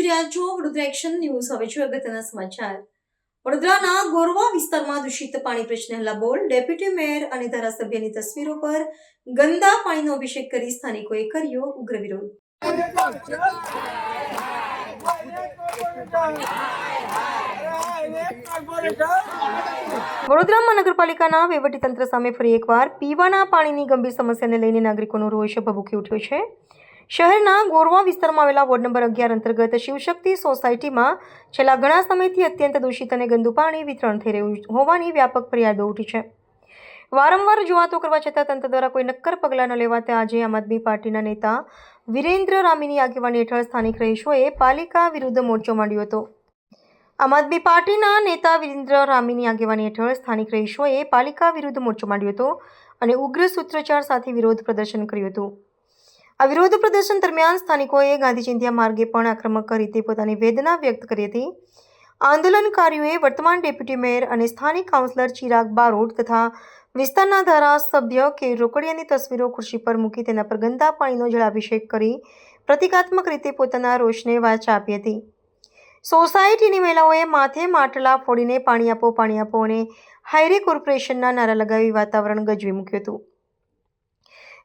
Vadodara action news. હવે જોઈએ અગત્યના સમાચાર. વડોદરાના ગોરવા વિસ્તારમાં દૂષિત પાણી પ્રશ્ને હલ્લા બોલ. ડેપ્યુટી મેયર અને ધારાસભ્યની તસવીરો પર ગંદા પાણીનો અભિષેક કરી સ્થાનિકોએ કર્યો ઉગ્ર વિરોધ. વડોદરા મહાનગરપાલિકાના વહીવટીતંત્ર સામે ફરી એકવાર પીવાના પાણીની ગંભીર સમસ્યાને લઈને નાગરિકોનો રોષ ભભૂકી ઉઠ્યો છે. શહેરના ગોરવા વિસ્તારમાં આવેલા વોર્ડ નંબર અગિયાર અંતર્ગત શિવશક્તિ સોસાયટીમાં છેલ્લા ઘણા સમયથી અત્યંત દૂષિત અને ગંદુ પાણી વિતરણ થઈ રહ્યું હોવાની વ્યાપક ફરિયાદો ઉઠી છે. વારંવાર જુવાતો કરવા છતાં તંત્ર દ્વારા કોઈ નક્કર પગલાં ન લેવાતા આજે આમ આદમી પાર્ટીના નેતા વિરેન્દ્ર રામીની આગેવાની હેઠળ સ્થાનિક રહીશોએ પાલિકા વિરુદ્ધ મોરચો માંડ્યો હતો. આમ આદમી પાર્ટીના નેતા વિરેન્દ્ર રામીની આગેવાની હેઠળ સ્થાનિક રહીશોએ પાલિકા વિરુદ્ધ મોરચો માંડ્યો હતો અને ઉગ્ર સૂત્રોચ્ચાર સાથે વિરોધ પ્રદર્શન કર્યું હતું. આ વિરોધ પ્રદર્શન દરમિયાન સ્થાનિકોએ ગાંધી ચિંધ્યા માર્ગે પણ આક્રમક રીતે પોતાની વેદના વ્યક્ત કરી હતી. આંદોલનકારીઓએ વર્તમાન ડેપ્યુટી મેયર અને સ્થાનિક કાઉન્સિલર ચિરાગ બારોટ તથા વિસ્તારના ધારાસભ્ય કે રોકડિયાની તસવીરો ખુરશી પર મૂકી તેના પર ગંદા પાણીનો જળાભિષેક કરી પ્રતિકાત્મક રીતે પોતાના રોષને વાચા આપી હતી. સોસાયટીની મહિલાઓએ માથે માટલા ફોડીને પાણી આપો પાણી આપો અને હાઈરે કોર્પોરેશનના નારા લગાવી વાતાવરણ ગજવી મૂક્યું હતું.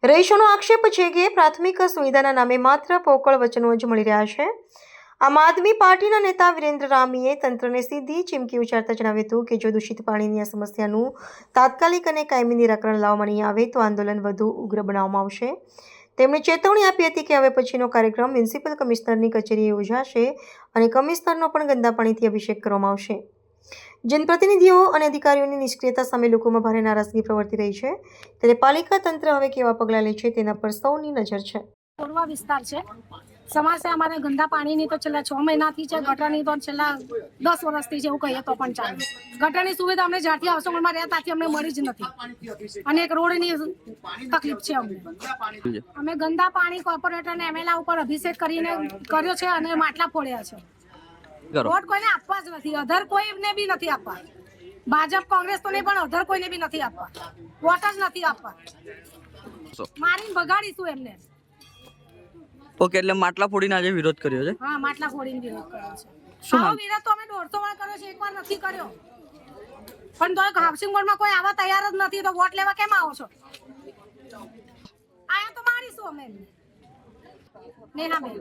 રહીશોનો આક્ષેપ છે કે પ્રાથમિક સુવિધાના નામે માત્ર પોકળ વચનો જ મળી રહ્યા છે. આમ આદમી પાર્ટીના નેતા વિરેન્દ્ર રામીએ તંત્રને સીધી ચીમકી ઉચ્ચારતા જણાવ્યું હતું કે જો દૂષિત પાણીની આ સમસ્યાનું તાત્કાલિક અને કાયમી નિરાકરણ લાવવામાં નહીં આવે તો આંદોલન વધુ ઉગ્ર બનાવવામાં આવશે. તેમણે ચેતવણી આપી હતી કે હવે પછીનો કાર્યક્રમ મ્યુનિસિપલ કમિશનરની કચેરીએ યોજાશે અને કમિશનરનો પણ ગંદા પાણીથી અભિષેક કરવામાં આવશે. જનપ્રતિનિધિઓ અને અધિકારીઓની નિષ્ક્રિયતા સામે લોકોમાં ભારે નારાજગી પ્રવર્તી રહી છે. ત્યારે પાલિકા તંત્ર હવે કેવા પગલાં લે છે તેના પર સૌની નજર છે. કોરવા વિસ્તાર છે. સમાસે અમારે ગંદા પાણીની તો છેલ્લા છ મહિનાથી છે ગટરની તો છેલ્લા દસ વર્ષથી છે એવું કહીએ તો પણ ચાલે. ગટરની સુવિધા અમને જ્યારથી આવસોમાં રહ્યા ત્યાંથી અમને મળી જ નથી. અને એક રોડની તકલીફ છે અમને. અમે ગંદા પાણી કોર્પોરેટરને એમએલએ ઉપર અભિષેક કરીને કર્યો છે અને માટલા ફોડ્યા છે. વોટ કોઈને આપવા જ નથી. અધર કોઈને બી નથી આપવા. ભાજપ કોંગ્રેસ તો નહીં પણ અધર કોઈને બી નથી આપવા. વોટ જ નથી આપવા. મારીને ભગાડીશું એમને. ઓકે એટલે માટલા ફોડીને આજે વિરોધ કર્યો છે? હા માટલા ફોડીને વિરોધ કર્યો છે. શું વિરોધ તો અમે દોઢસો વાર કર્યો છે એકવાર નથી કર્યો. પણ તો હાઉસિંગ બોર્ડમાં કોઈ આવા તૈયાર જ નથી તો વોટ લેવા કેમ આવો છો? આયા તો મારીશું અમે એમને. નેહાબેન.